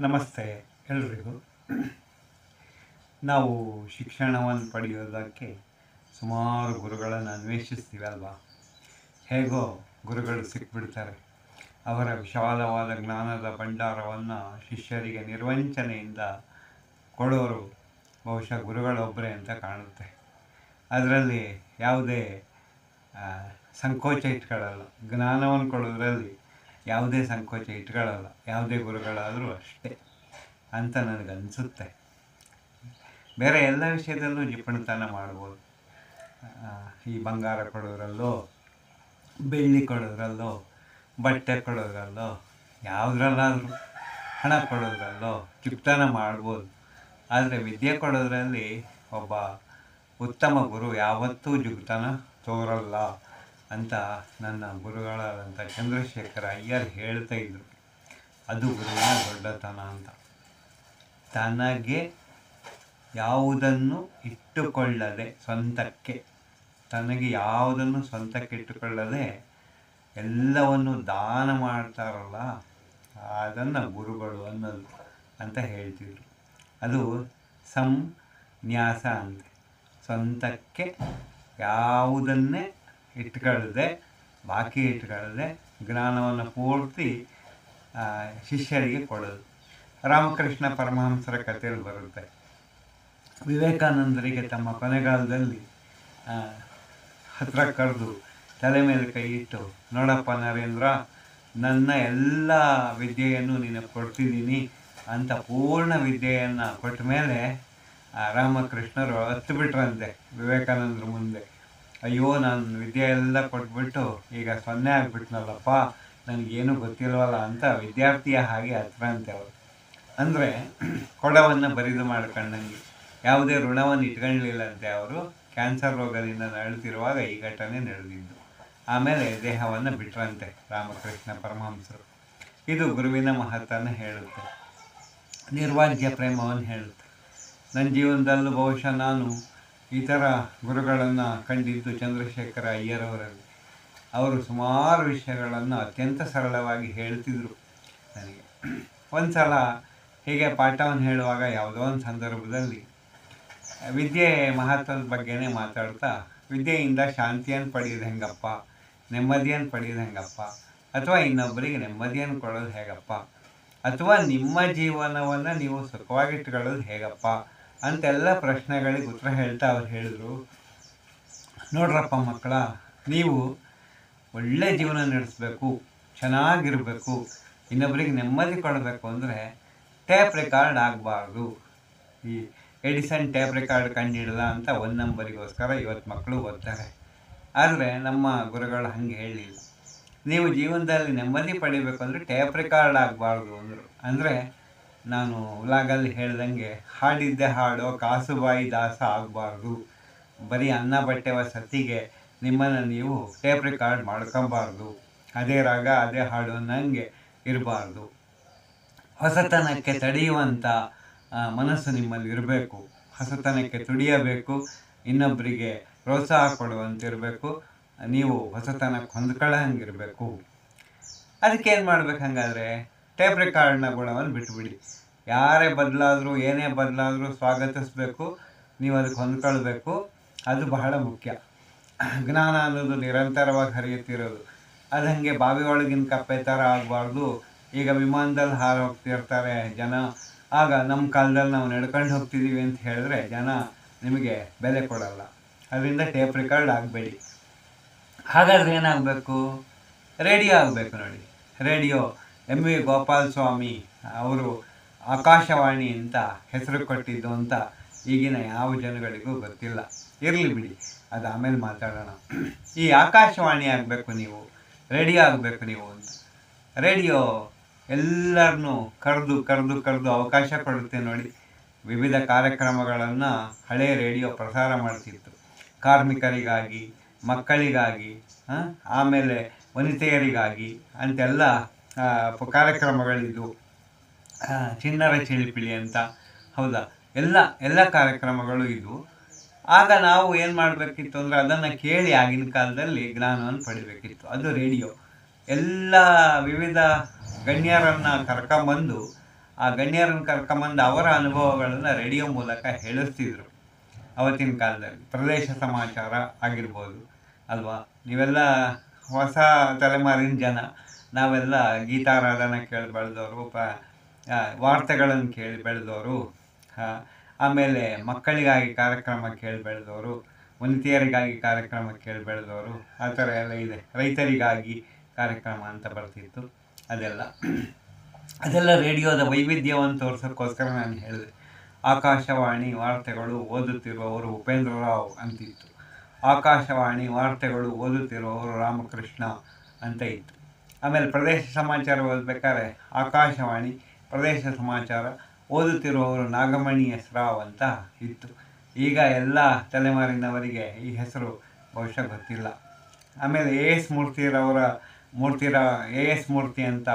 ನಮಸ್ತೆ ಎಲ್ರಿಗೂ. ನಾವು ಶಿಕ್ಷಣವನ್ನು ಪಡೆಯೋದಕ್ಕೆ ಸುಮಾರು ಗುರುಗಳನ್ನು ಅನ್ವೇಷಿಸ್ತೀವಿ ಅಲ್ವಾ? ಹೇಗೋ ಗುರುಗಳು ಸಿಕ್ಬಿಡ್ತಾರೆ. ಅವರ ವಿಶಾಲವಾದ ಜ್ಞಾನದ ಭಂಡಾರವನ್ನು ಶಿಷ್ಯರಿಗೆ ನಿರ್ವಂಚನೆಯಿಂದ ಕೊಡೋರು ಬಹುಶಃ ಗುರುಗಳೊಬ್ಬರೇ ಅಂತ ಕಾಣುತ್ತೆ. ಅದರಲ್ಲಿ ಯಾವುದೇ ಸಂಕೋಚ ಇಟ್ಕೊಳ್ಳಲ್ಲ. ಜ್ಞಾನವನ್ನು ಕೊಡೋದ್ರಲ್ಲಿ ಯಾವುದೇ ಸಂಕೋಚ ಇಟ್ಕೊಳ್ಳಲ್ಲ, ಯಾವುದೇ ಗುರುಗಳಾದರೂ ಅಷ್ಟೇ ಅಂತ ನನಗನ್ಸುತ್ತೆ. ಬೇರೆ ಎಲ್ಲ ವಿಷಯದಲ್ಲೂ ಜಿಪಣತನ ಮಾಡ್ಬೋದು. ಈ ಬಂಗಾರ ಕೊಡೋದ್ರಲ್ಲೋ, ಬೆಳ್ಳಿ ಕೊಡೋದ್ರಲ್ಲೋ, ಬಟ್ಟೆ ಕೊಡೋದ್ರಲ್ಲೋ, ಯಾವುದ್ರಲ್ಲಾದರೂ, ಹಣ ಕೊಡೋದ್ರಲ್ಲೋ ಜಿಪ್ತನ ಮಾಡ್ಬೋದು. ಆದರೆ ವಿದ್ಯೆ ಕೊಡೋದ್ರಲ್ಲಿ ಒಬ್ಬ ಉತ್ತಮ ಗುರು ಯಾವತ್ತೂ ಜುಗ್ತನ ತೋರಲ್ಲ. ಅಂತ ನನ್ನ ಗುರುಗಳಾದಂಥ ಚಂದ್ರಶೇಖರ ಅಯ್ಯರ್ ಹೇಳ್ತಾ ಇದ್ರು. ಅದು ಗುರುವಿನ ದೊಡ್ಡತನ ಅಂತ. ತನಗೆ ಯಾವುದನ್ನು ಇಟ್ಟುಕೊಳ್ಳದೆ ಸ್ವಂತಕ್ಕೆ, ತನಗೆ ಯಾವುದನ್ನು ಸ್ವಂತಕ್ಕೆ ಇಟ್ಟುಕೊಳ್ಳದೆ ಎಲ್ಲವನ್ನು ದಾನ ಮಾಡ್ತಾರಲ್ಲ, ಅದನ್ನು ಗುರುಗಳು ಅನ್ನೋದು ಅಂತ ಹೇಳ್ತಿದ್ರು. ಅದು ಸಂನ್ಯಾಸ ಅಂತೆ. ಸ್ವಂತಕ್ಕೆ ಯಾವುದನ್ನೇ ಇಟ್ಕೊಳ್ಳದೆ, ಬಾಕಿ ಇಟ್ಕೊಳ್ಳದೆ ಜ್ಞಾನವನ್ನು ಪೂರ್ತಿ ಶಿಷ್ಯರಿಗೆ ಕೊಡೋದು. ರಾಮಕೃಷ್ಣ ಪರಮಹಂಸರ ಕಥೆಯಲ್ಲಿ ಬರುತ್ತೆ. ವಿವೇಕಾನಂದರಿಗೆ ತಮ್ಮ ಕೊನೆಗಾಲದಲ್ಲಿ ಹತ್ರ ಕರೆದು ತಲೆ ಮೇಲೆ ಕೈ ಇಟ್ಟು, ನೋಡಪ್ಪ ನರೇಂದ್ರ, ನನ್ನ ಎಲ್ಲ ವಿದ್ಯೆಯನ್ನು ನೀನು ಕೊಡ್ತಿದ್ದೀನಿ ಅಂತ ಪೂರ್ಣ ವಿದ್ಯೆಯನ್ನು ಕೊಟ್ಟ ಮೇಲೆ ರಾಮಕೃಷ್ಣರು ಹತ್ತು ಬಿಟ್ರಂತೆ ವಿವೇಕಾನಂದರ ಮುಂದೆ. ಅಯ್ಯೋ, ನಾನು ವಿದ್ಯೆ ಎಲ್ಲ ಕೊಟ್ಬಿಟ್ಟು ಈಗ ಸೊನ್ನೆ ಆಗಿಬಿಟ್ನಲ್ಲಪ್ಪ, ನನಗೇನು ಗೊತ್ತಿಲ್ವಲ್ಲ ಅಂತ ವಿದ್ಯಾರ್ಥಿಯ ಹಾಗೆ ಹತ್ರಂತೆ ಅವರು ಅಂದರೆ, ಕೊಡವನ್ನು ಬರಿದು ಮಾಡ್ಕೊಂಡಂಗೆ. ಯಾವುದೇ ಋಣವನ್ನು ಇಟ್ಕೊಳ್ಳಿಲ್ಲಂತೆ ಅವರು, ಕ್ಯಾನ್ಸರ್ ರೋಗದಿಂದ ನರಳುತ್ತಿರುವಾಗ ಈ ಘಟನೆ ನಡೆದಿದ್ದು. ಆಮೇಲೆ ದೇಹವನ್ನು ಬಿಟ್ರಂತೆ ರಾಮಕೃಷ್ಣ ಪರಮಹಂಸರು. ಇದು ಗುರುವಿನ ಮಹತ್ವನ ಹೇಳುತ್ತೆ. ನಿರ್ವಾಜ್ಯ ಪ್ರೇಮವನ್ನು ಹೇಳುತ್ತೆ. ನನ್ನ ಜೀವನದಲ್ಲೂ ಬಹುಶಃ ನಾನು ಈ ಥರ ಗುರುಗಳನ್ನು ಕಂಡಿದ್ದು ಚಂದ್ರಶೇಖರ ಅಯ್ಯರವರಲ್ಲಿ. ಅವರು ಸುಮಾರು ವಿಷಯಗಳನ್ನು ಅತ್ಯಂತ ಸರಳವಾಗಿ ಹೇಳ್ತಿದ್ರು ನನಗೆ. ಒಂದು ಸಲ ಹೀಗೆ ಪಾಠವನ್ನು ಹೇಳುವಾಗ ಯಾವುದೋ ಒಂದು ಸಂದರ್ಭದಲ್ಲಿ ವಿದ್ಯೆ ಮಹತ್ವದ ಬಗ್ಗೆನೇ ಮಾತಾಡ್ತಾ, ವಿದ್ಯೆಯಿಂದ ಶಾಂತಿಯನ್ನು ಪಡೆಯೋದು ಹೆಂಗಪ್ಪ, ನೆಮ್ಮದಿಯನ್ನು ಪಡೆಯೋದು ಹೆಂಗಪ್ಪ, ಅಥವಾ ಇನ್ನೊಬ್ಬರಿಗೆ ನೆಮ್ಮದಿಯನ್ನು ಕೊಡೋದು ಹೇಗಪ್ಪ, ಅಥವಾ ನಿಮ್ಮ ಜೀವನವನ್ನು ನೀವು ಸುಖವಾಗಿಟ್ಕೊಳ್ಳೋದು ಹೇಗಪ್ಪ ಅಂತೆಲ್ಲ ಪ್ರಶ್ನೆಗಳಿಗೆ ಉತ್ತರ ಹೇಳ್ತಾ ಅವ್ರು ಹೇಳಿದ್ರು. ನೋಡ್ರಪ್ಪ ಮಕ್ಕಳ, ನೀವು ಒಳ್ಳೆ ಜೀವನ ನಡೆಸಬೇಕು, ಚೆನ್ನಾಗಿರಬೇಕು ಇನ್ನೊಬ್ಬರಿಗೆ ನೆಮ್ಮದಿ ಕೊಡಬೇಕು ಅಂದರೆ ಟೇಪ್ ರೆಕಾರ್ಡ್ ಆಗಬಾರ್ದು. ಈ ಎಡಿಸನ್ ಟೇಪ್ ರೆಕಾರ್ಡ್ ಕಂಡಿಡಲ್ಲ ಅಂತ ಒಂದು ನಂಬರಿಗೋಸ್ಕರ ಇವತ್ತು ಮಕ್ಕಳು ಓದ್ತಾರೆ. ಆದರೆ ನಮ್ಮ ಗುರುಗಳು ಹಾಗೆ ಹೇಳಲಿಲ್ಲ ನೀವು ಜೀವನದಲ್ಲಿ ನೆಮ್ಮದಿ ಪಡಿಬೇಕು ಅಂದರೆ ಟೇಪ್ ರೆಕಾರ್ಡ್ ಆಗಬಾರ್ದು ಅಂದರು. ಅಂದರೆ ನಾನು ಉಲಾಗಲ್ಲಿ ಹೇಳ್ದಂಗೆ, ಹಾಡಿದ್ದೆ ಹಾಡೋ ಕಾಸುಬಾಯಿ ದಾಸ ಆಗಬಾರ್ದು. ಬರೀ ಅನ್ನ ಬಟ್ಟೆ ಸತಿಗೆ ನಿಮ್ಮನ್ನು ನೀವು ಟೇಪ್ ರೆಕಾರ್ಡ್ ಮಾಡ್ಕೊಬಾರ್ದು. ಅದೇ ರಾಗ, ಅದೇ ಹಾಡು ಅನ್ನಂಗೆ ಇರಬಾರ್ದು. ಹೊಸತನಕ್ಕೆ ತಡೆಯುವಂಥ ಮನಸ್ಸು ನಿಮ್ಮಲ್ಲಿ ಇರಬೇಕು. ಹೊಸತನಕ್ಕೆ ತುಡಿಯಬೇಕು. ಇನ್ನೊಬ್ಬರಿಗೆ ಪ್ರೋತ್ಸಾಹ ಕೊಡುವಂತಿರಬೇಕು ನೀವು ಹೊಸತನಕ್ಕೆ ಹೊಂದ್ಕೊಳ್ಳೋಂಗಿರಬೇಕು ಅದಕ್ಕೆ ಏನು ಮಾಡ್ಬೇಕು ಹಂಗಾದ್ರೆ? ಟೇಪ್ ರೆಕಾರ್ಡ್ನ ಗುಣವನ್ನು ಬಿಟ್ಟುಬಿಡಿ ಯಾರೇ ಬದಲಾದರೂ, ಏನೇ ಬದಲಾದರೂ ಸ್ವಾಗತಿಸಬೇಕು, ನೀವು ಅದಕ್ಕೆ ಹೊಂದ್ಕೊಳ್ಬೇಕು. ಅದು ಬಹಳ ಮುಖ್ಯ. ಜ್ಞಾನ ಅನ್ನೋದು ನಿರಂತರವಾಗಿ ಹರಿಯುತ್ತಿರೋದು. ಅದು ಹಾಗೆ ಬಾವಿ ಒಳಗಿನ ಕಪ್ಪೆ ಥರ ಆಗಬಾರ್ದು. ಈಗ ವಿಮಾನದಲ್ಲಿ ಹಾರು ಹೋಗ್ತಿರ್ತಾರೆ ಜನ. ಆಗ ನಮ್ಮ ಕಾಲದಲ್ಲಿ ನಾವು ನಡ್ಕೊಂಡು ಹೋಗ್ತಿದ್ದೀವಿ ಅಂತ ಹೇಳಿದ್ರೆ ಜನ ನಿಮಗೆ ಬೆಲೆ ಕೊಡಲ್ಲ. ಅದರಿಂದ ಟೇಪ್ ರೆಕಾರ್ಡ್ ಆಗಬೇಡಿ. ಹಾಗಾದ್ರೆ ಏನಾಗಬೇಕು? ರೇಡಿಯೋ ಆಗಬೇಕು ನೋಡಿ. Radio. M V Gopal Swamy ಅವರು ಆಕಾಶವಾಣಿ ಅಂತ ಹೆಸರು ಕೊಟ್ಟಿದ್ದು ಅಂತ ಈಗಿನ ಯಾವ ಜನಗಳಿಗೂ ಗೊತ್ತಿಲ್ಲ. ಇರಲಿ ಬಿಡಿ, ಅದು ಆಮೇಲೆ ಮಾತಾಡೋಣ. ಈ ಆಕಾಶವಾಣಿ ಆಗಬೇಕು ನೀವು, ರೇಡಿಯೋ ಆಗಬೇಕು ನೀವು ಅಂತ. ರೇಡಿಯೋ ಎಲ್ಲರನ್ನೂ ಕರೆದು ಕರೆದು ಕರೆದು ಅವಕಾಶ ಕೊಡುತ್ತೆ ನೋಡಿ. ವಿವಿಧ ಕಾರ್ಯಕ್ರಮಗಳನ್ನು ಹಳೆಯ ರೇಡಿಯೋ ಪ್ರಸಾರ ಮಾಡ್ತಿತ್ತು. ಕಾರ್ಮಿಕರಿಗಾಗಿ, ಮಕ್ಕಳಿಗಾಗಿ ಆಮೇಲೆ ವನಿತೆಯರಿಗಾಗಿ ಅಂತೆಲ್ಲ ಆ, ಚಿಣ್ಣರ ಚಿಲಿಪಿಲಿ ಅಂತ. ಹೌದಾ? ಎಲ್ಲ ಎಲ್ಲ ಕಾರ್ಯಕ್ರಮಗಳು ಇದ್ವು ಆಗ ನಾವು ಏನು ಮಾಡಬೇಕಿತ್ತು ಅಂದರೆ ಅದನ್ನು ಕೇಳಿ ಆಗಿನ ಕಾಲದಲ್ಲಿ ಜ್ಞಾನವನ್ನು ಪಡಿಬೇಕಿತ್ತು. ಅದು ರೇಡಿಯೋ. ಎಲ್ಲ ವಿವಿಧ ಗಣ್ಯರನ್ನು ಕರ್ಕೊಂಬಂದು ಆ ಗಣ್ಯರನ್ನು ಕರ್ಕೊಂಬಂದು ಅವರ ಅನುಭವಗಳನ್ನು ರೇಡಿಯೋ ಮೂಲಕ ಹೇಳಿಸ್ತಿದ್ರು. ಅವತ್ತಿನ ಕಾಲದಲ್ಲಿ. ಪ್ರದೇಶ ಸಮಾಚಾರ ಆಗಿರ್ಬೋದು ಅಲ್ವಾ? ನೀವೆಲ್ಲ ಹೊಸ ತಲೆಮಾರಿನ ಜನ. ನಾವೆಲ್ಲ ಗೀತಾರಾಧನೆ ಕೇಳಿ ಬೆಳೆದವರು ಪ ವಾರ್ತೆಗಳನ್ನು ಕೇಳಿ ಬೆಳೆದವರು ಆಮೇಲೆ ಮಕ್ಕಳಿಗಾಗಿ ಕಾರ್ಯಕ್ರಮ ಕೇಳಿ ಬೆಳೆದವರು, ವನಿತೆಯರಿಗಾಗಿ ಕಾರ್ಯಕ್ರಮ ಕೇಳಿ ಬೆಳೆದವರು, ಆ ಥರ ಎಲ್ಲ ಇದೆ. ರೈತರಿಗಾಗಿ ಕಾರ್ಯಕ್ರಮ ಅಂತ ಬರ್ತಿತ್ತು ಅದೆಲ್ಲ. ಅದೆಲ್ಲ ರೇಡಿಯೋದ ವೈವಿಧ್ಯವನ್ನು ತೋರಿಸೋಕ್ಕೋಸ್ಕರ ನಾನು ಹೇಳಿದೆ. ಆಕಾಶವಾಣಿ ವಾರ್ತೆಗಳು ಓದುತ್ತಿರುವವರು ಉಪೇಂದ್ರ ರಾವ್ ಅಂತಿತ್ತು. ಆಕಾಶವಾಣಿ ವಾರ್ತೆಗಳು ಓದುತ್ತಿರುವವರು ರಾಮಕೃಷ್ಣ ಅಂತ ಇತ್ತು. ಆಮೇಲೆ ಪ್ರದೇಶ ಸಮಾಚಾರ ಓದಬೇಕಾದ್ರೆ ಆಕಾಶವಾಣಿ ಪ್ರದೇಶ ಸಮಾಚಾರ ಓದುತ್ತಿರುವವರು ನಾಗಮಣಿಯ ಸ್ರಾವ್ ಅಂತ ಇತ್ತು. ಈಗ ಎಲ್ಲ ತಲೆಮಾರಿನವರಿಗೆ ಈ ಹೆಸರು ಬಹುಶಃ ಗೊತ್ತಿಲ್ಲ. ಆಮೇಲೆ ಎ ಎಸ್ ಮೂರ್ತಿರವರ ಮೂರ್ತಿರ, ಎ ಎಸ್ ಮೂರ್ತಿ ಅಂತ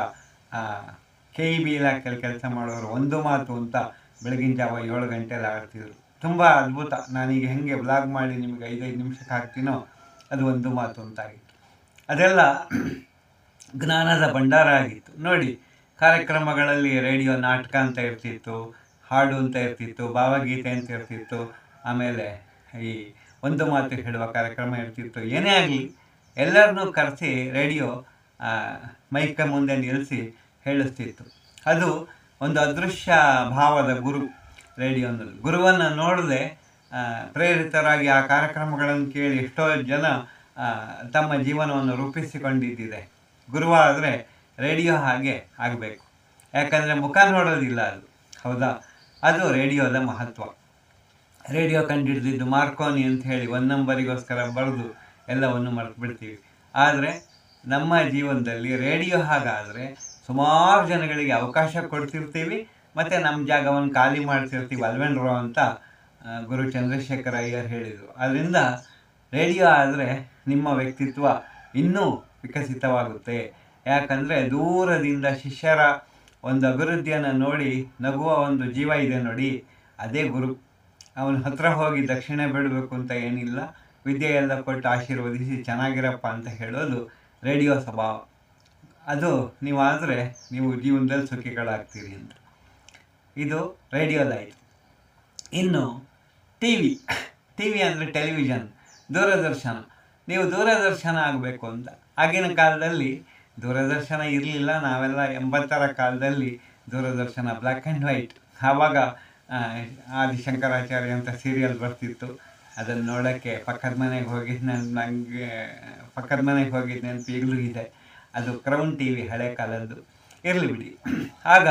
ಕೆ ಇ ಬಿ ಇಲಾಖೆಯಲ್ಲಿ ಕೆಲಸ ಮಾಡೋರು ಒಂದು ಮಾತು ಅಂತ ಬೆಳಗಿನ ಜಾವ ಏಳು ಗಂಟೆಯಲ್ಲಿ ಆಡ್ತಿದ್ರು ತುಂಬ ಅದ್ಭುತ. ನಾನೀಗ ಹೆಂಗೆ ಬ್ಲಾಗ್ ಮಾಡಿ ನಿಮಗೆ ಐದೈದು ನಿಮಿಷಕ್ಕೆ ಹಾಕ್ತೀನೋ ಅದು ಒಂದು ಮಾತು ಅಂತ ಆಗಿತ್ತು. ಅದೆಲ್ಲ ಜ್ಞಾನದ ಭಂಡಾರ ಆಗಿತ್ತು. ನೋಡಿ, ಕಾರ್ಯಕ್ರಮಗಳಲ್ಲಿ ರೇಡಿಯೋ ನಾಟಕ ಅಂತ ಇರ್ತಿತ್ತು, ಹಾಡು ಅಂತ ಇರ್ತಿತ್ತು, ಭಾವಗೀತೆ ಅಂತ ಇರ್ತಿತ್ತು. ಆಮೇಲೆ ಈ ಒಂದು ಮಾತು ಹೇಳುವ ಕಾರ್ಯಕ್ರಮ ಇರ್ತಿತ್ತು. ಏನೇ ಆಗಲಿ, ಎಲ್ಲರನ್ನೂ ಕರೆಸಿ ರೇಡಿಯೋ ಮೈಕ ಮುಂದೆ ನಿಲ್ಲಿಸಿ ಹೇಳಿಸ್ತಿತ್ತು. ಅದು ಒಂದು ಅದೃಶ್ಯ ಭಾವದ ಗುರು ರೇಡಿಯೋ ಅನ್ನೋದು ಗುರುವನ್ನು ನೋಡದೆ ಪ್ರೇರಿತರಾಗಿ ಆ ಕಾರ್ಯಕ್ರಮಗಳನ್ನು ಕೇಳಿ ಎಷ್ಟೋ ಜನ ತಮ್ಮ ಜೀವನವನ್ನು ರೂಪಿಸಿಕೊಂಡಿದ್ದಿದೆ. ಗುರುವಾದರೆ ರೇಡಿಯೋ ಹಾಗೆ ಆಗಬೇಕು. ಯಾಕಂದರೆ ಮುಖ ನೋಡೋದಿಲ್ಲ ಅದು. ಹೌದಾ? ಅದು ರೇಡಿಯೋದ ಮಹತ್ವ. ರೇಡಿಯೋ ಕಂಡಿಡ್ದಿದ್ದು ಮಾರ್ಕೋನಿ ಅಂತ ಹೇಳಿ ಒಂದು ನಂಬರಿಗೋಸ್ಕರ ಬರೆದು ಎಲ್ಲವನ್ನು ಮರೆತು ಬಿಡ್ತೀವಿ ಆದರೆ ನಮ್ಮ ಜೀವನದಲ್ಲಿ ರೇಡಿಯೋ ಹಾಗಾದರೆ ಸುಮಾರು ಜನಗಳಿಗೆ ಅವಕಾಶ ಕೊಡ್ತಿರ್ತೀವಿ ಮತ್ತು ನಮ್ಮ ಜಾಗವನ್ನು ಖಾಲಿ ಮಾಡ್ತಿರ್ತೀವಿ ಅಲ್ವೆಂಡ್ರೋ ಅಂತ ಗುರು ಚಂದ್ರಶೇಖರ ಅಯ್ಯರ್ ಹೇಳಿದರು. ಅದರಿಂದ ರೇಡಿಯೋ ಆದರೆ ನಿಮ್ಮ ವ್ಯಕ್ತಿತ್ವ ಇನ್ನೂ ವಿಕಸಿತವಾಗುತ್ತೆ. ಯಾಕಂದರೆ ದೂರದಿಂದ ಶಿಷ್ಯರ ಒಂದು ಅಭಿವೃದ್ಧಿಯನ್ನು ನೋಡಿ, ನಗುವ ಒಂದು ಜೀವ ಇದೆ ನೋಡಿ, ಅದೇ ಗುರು. ಅವನ ಹತ್ರ ಹೋಗಿ ದಕ್ಷಿಣೆ ಬಿಡಬೇಕು ಅಂತ ಏನಿಲ್ಲ, ವಿದ್ಯೆ ಎಲ್ಲ ಕೊಟ್ಟು ಆಶೀರ್ವದಿಸಿ ಚೆನ್ನಾಗಿರಪ್ಪ ಅಂತ ಹೇಳೋದು ರೇಡಿಯೋ ಸ್ವಭಾವ. ಅದು ನೀವಾದರೆ ನೀವು ಜೀವನದಲ್ಲಿ ಸುಖಿಗಳಾಗ್ತೀರಿ ಅಂತ. ಇದು ರೇಡಿಯೋ ಲೈಫ್ ಇನ್ನು ಟಿ ವಿ ಟಿ ವಿ ಅಂದರೆ ಟೆಲಿವಿಷನ್, ದೂರದರ್ಶನ. ನೀವು ದೂರದರ್ಶನ ಆಗಬೇಕು ಅಂತ. ಆಗಿನ ಕಾಲದಲ್ಲಿ ದೂರದರ್ಶನ ಇರಲಿಲ್ಲ. ನಾವೆಲ್ಲ ಎಂಬತ್ತರ ಕಾಲದಲ್ಲಿ ದೂರದರ್ಶನ ಬ್ಲ್ಯಾಕ್ ಆ್ಯಂಡ್ ವೈಟ್ ಆವಾಗ ಆದಿಶಂಕರಾಚಾರ್ಯ ಅಂತ ಸೀರಿಯಲ್ ಬರ್ತಿತ್ತು. ಅದನ್ನು ನೋಡೋಕ್ಕೆ ಪಕ್ಕದ ಮನೆಗೆ ಹೋಗಿದ್ದು ನಾನು ನನಗೆ ಪಕ್ಕದ ಮನೆಗೆ ಹೋಗಿದ್ದು ನೆನಪು ಈಗಲೂ ಇದೆ. ಅದು ಕ್ರೌನ್ ಟಿ ವಿ ಹಳೆ ಕಾಲದ್ದು. ಇರಲಿ ಬಿಡಿ. ಆಗ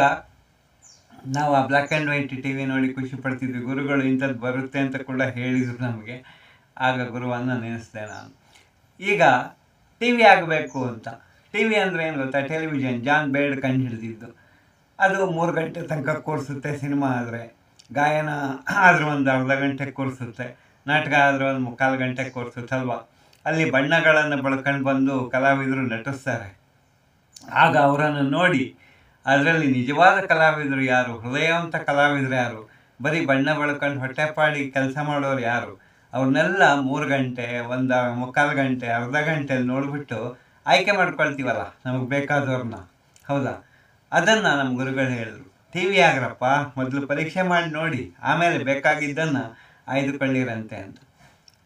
ನಾವು ಆ black and white T V ನೋಡಿ ಖುಷಿ ಪಡ್ತಿದ್ವಿ. ಗುರುಗಳು ಇಂಥದ್ದು ಬರುತ್ತೆ ಅಂತ ಕೂಡ ಹೇಳಿದರು ನಮಗೆ. ಆಗ ಗುರುವನ್ನು ನೆನೆಸ್ದೆ ನಾನು. ಈಗ ಟಿ ವಿ ಆಗಬೇಕು ಅಂತ. ಟಿ ವಿ ಅಂದರೆ ಏನು ಗೊತ್ತಾ? ಟೆಲಿವಿಷನ್ ಜಾನ್ ಬೇಡ್ ಕಂಡು ಹಿಡಿದಿದ್ದು. ಅದು ಮೂರು ಗಂಟೆ ತನಕ ಕೂರಿಸುತ್ತೆ ಸಿನಿಮಾ ಆದರೆ. ಗಾಯನ ಆದರೂ ಒಂದು ಅರ್ಧ ಗಂಟೆ ಕೂರಿಸುತ್ತೆ. ನಾಟಕ ಆದರೂ ಒಂದು ಮುಕ್ಕಾಲು ಗಂಟೆ ಕೂರಿಸುತ್ತೆ ಅಲ್ವಾ? ಅಲ್ಲಿ ಬಣ್ಣಗಳನ್ನು ಬಳಕೊಂಡು ಬಂದು ಕಲಾವಿದರು ನಟಿಸ್ತಾರೆ. ಆಗ ಅವರನ್ನು ನೋಡಿ ಅದರಲ್ಲಿ ನಿಜವಾದ ಕಲಾವಿದರು ಯಾರು? ಹೃದಯವಂತ ಕಲಾವಿದರು ಯಾರು? ಬರೀ ಬಣ್ಣ ಬೆಳ್ಕೊಂಡು ಹೊಟ್ಟೆಪಾಡಿ ಕೆಲಸ ಮಾಡೋರು ಯಾರು? ಅವ್ರನ್ನೆಲ್ಲ ಮೂರು ಗಂಟೆ, ಒಂದು ಮುಕ್ಕಾಲು ಗಂಟೆ, ಅರ್ಧ ಗಂಟೆಯಲ್ಲಿ ನೋಡಿಬಿಟ್ಟು ಆಯ್ಕೆ ಮಾಡ್ಕೊಳ್ತೀವಲ್ಲ ನಮಗೆ ಬೇಕಾದವ್ರನ್ನ ಹೌದಾ? ಅದನ್ನು ನಮ್ಮ ಗುರುಗಳು ಹೇಳಿದ್ರು ಟಿ ವಿ ಆಗ್ರಪ್ಪ ಮೊದಲು ಪರೀಕ್ಷೆ ಮಾಡಿ ನೋಡಿ, ಆಮೇಲೆ ಬೇಕಾಗಿದ್ದನ್ನು ಆಯ್ದುಕೊಳ್ಳಿರಂತೆ ಅಂತ.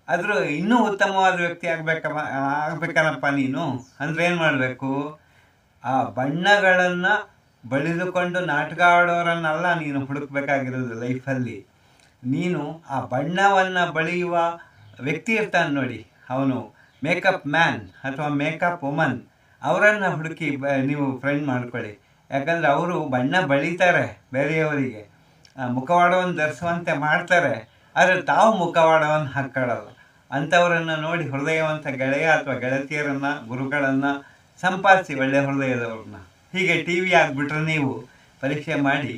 ಆದರೂ ಇನ್ನೂ ಉತ್ತಮವಾದ ವ್ಯಕ್ತಿ ಆಗಬೇಕಪ್ಪ ಆಗಬೇಕಲ್ಲಪ್ಪ ನೀನು? ಅಂದ್ರೆ ಏನು ಮಾಡಬೇಕು? ಆ ಬಣ್ಣಗಳನ್ನು ಬಳಿದುಕೊಂಡು ನಾಟಕ ಆಡೋರನ್ನೆಲ್ಲ ನೀನು ಹುಡುಕ್ಬೇಕಾಗಿರೋದು ಲೈಫಲ್ಲಿ ನೀನು ಆ ಬಣ್ಣವನ್ನು ಬಳಿಯುವ ವ್ಯಕ್ತಿ ಇರ್ತಾನೆ ನೋಡಿ, ಅವನು ಮೇಕಪ್ ಮ್ಯಾನ್ ಅಥವಾ ಮೇಕಪ್ ವುಮನ್ ಅವರನ್ನು ಹುಡುಕಿ ಬ, ನೀವು ಫ್ರೆಂಡ್ ಮಾಡ್ಕೊಳ್ಳಿ. ಯಾಕಂದರೆ ಅವರು ಬಣ್ಣ ಬಳಿತಾರೆ ಬೇರೆಯವರಿಗೆ. ಮುಖವಾಡವನ್ನು ಧರಿಸುವಂತೆ ಮಾಡ್ತಾರೆ, ಆದರೆ ತಾವು ಮುಖವಾಡವನ್ನು ಹಾಕ್ಕೊಳ್ಳಲ್ಲ ಅಂಥವರನ್ನು ನೋಡಿ ಹೃದಯವಂತ ಗೆಳೆಯ ಅಥವಾ ಗೆಳತಿಯರನ್ನು, ಗುರುಗಳನ್ನು ಸಂಪಾದಿಸಿ ಒಳ್ಳೆಯ ಹೃದಯದವ್ರನ್ನ. ಹೀಗೆ ಟಿ ವಿ ಆಗಿಬಿಟ್ರೆ ನೀವು ಪರೀಕ್ಷೆ ಮಾಡಿ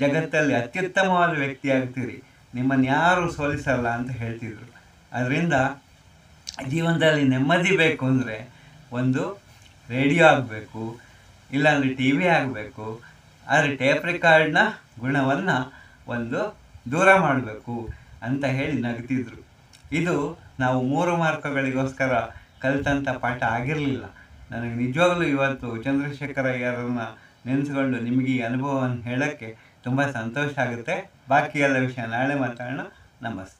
ಜಗತ್ತಲ್ಲಿ ಅತ್ಯುತ್ತಮವಾದ ವ್ಯಕ್ತಿ ಆಗ್ತೀರಿ. ನಿಮ್ಮನ್ನು ಯಾರು ಸೋಲಿಸಲ್ಲ ಅಂತ ಹೇಳ್ತಿದ್ರು. ಅದರಿಂದ ಜೀವನದಲ್ಲಿ ನೆಮ್ಮದಿ ಬೇಕು ಅಂದರೆ ಒಂದು ರೇಡಿಯೋ ಆಗಬೇಕು, ಇಲ್ಲಾಂದರೆ ಟಿ ವಿ ಆಗಬೇಕು, ಆದರೆ ಟೇಪ್ ರೆಕಾರ್ಡ್ನ ಗುಣವನ್ನು ಒಂದು ದೂರ ಮಾಡಬೇಕು ಅಂತ ಹೇಳಿ ನಗ್ತಿದ್ರು. ಇದು ನಾವು ಮೂರು ಮಾರ್ಕಗಳಿಗೋಸ್ಕರ ಕಲಿತಂಥ ಪಾಠ ಆಗಿರಲಿಲ್ಲ. ನನಗೆ ನಿಜವಾಗಲೂ ಇವತ್ತು ಚಂದ್ರಶೇಖರ ಅಯ್ಯರನ್ನು ನೆನೆಸ್ಕೊಂಡು ನಿಮಗೆ ಈ ಅನುಭವವನ್ನು ಹೇಳೋಕ್ಕೆ ತುಂಬ ಸಂತೋಷ ಆಗುತ್ತೆ. ಬಾಕಿ ಎಲ್ಲ ವಿಷಯ ನಾಳೆ ಮಾತಾಡೋಣ. ನಮಸ್ತೆ.